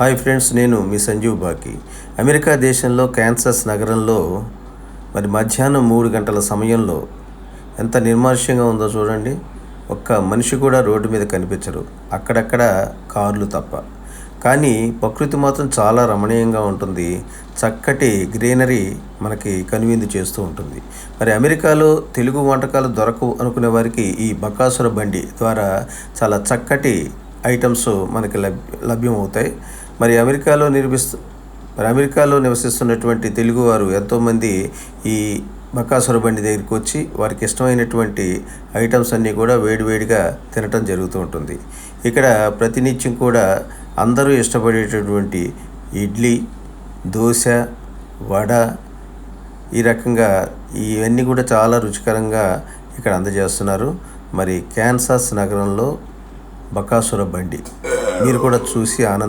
Hi friends నేను మీ సంజీవ్ బాకి. America దేశంలో క్యాన్సస్ నగరంలో మరి మధ్యాహ్నం మూడు గంటల సమయంలో ఎంత నిర్మానుష్యంగా ఉందో చూడండి. ఒక్క మనిషి కూడా రోడ్డు మీద కనిపించరు. అక్కడక్కడ కార్లు తప్ప. కానీ ప్రకృతి మాత్రం చాలా రమణీయంగా ఉంటుంది. చక్కటి గ్రీనరీ మనకి కనువిందు చేస్తూ ఉంటుంది. మరి అమెరికాలో తెలుగు వంటకాలు దొరకవు అనుకునే వారికి ఈ బకాసుర బండి ద్వారా చాలా చక్కటి ఐటమ్స్ మనకి లభ్య లభ్యమవుతాయి. మరి అమెరికాలో నిర్మిస్తు మరి అమెరికాలో నివసిస్తున్నటువంటి తెలుగువారు ఎంతోమంది ఈ బకాసుర బండి దగ్గరికి వచ్చి వారికి ఇష్టమైనటువంటి ఐటమ్స్ అన్నీ కూడా వేడివేడిగా తినటం జరుగుతూ ఉంటుంది. ఇక్కడ ప్రతినిత్యం కూడా అందరూ ఇష్టపడేటటువంటి ఇడ్లీ దోశ వడ ఈ రకంగా ఇవన్నీ కూడా చాలా రుచికరంగా ఇక్కడ అందజేస్తున్నారు. మరి క్యాన్సాస్ నగరంలో బకాసుర బండి. మీరు కూడా చూసి ఆనంద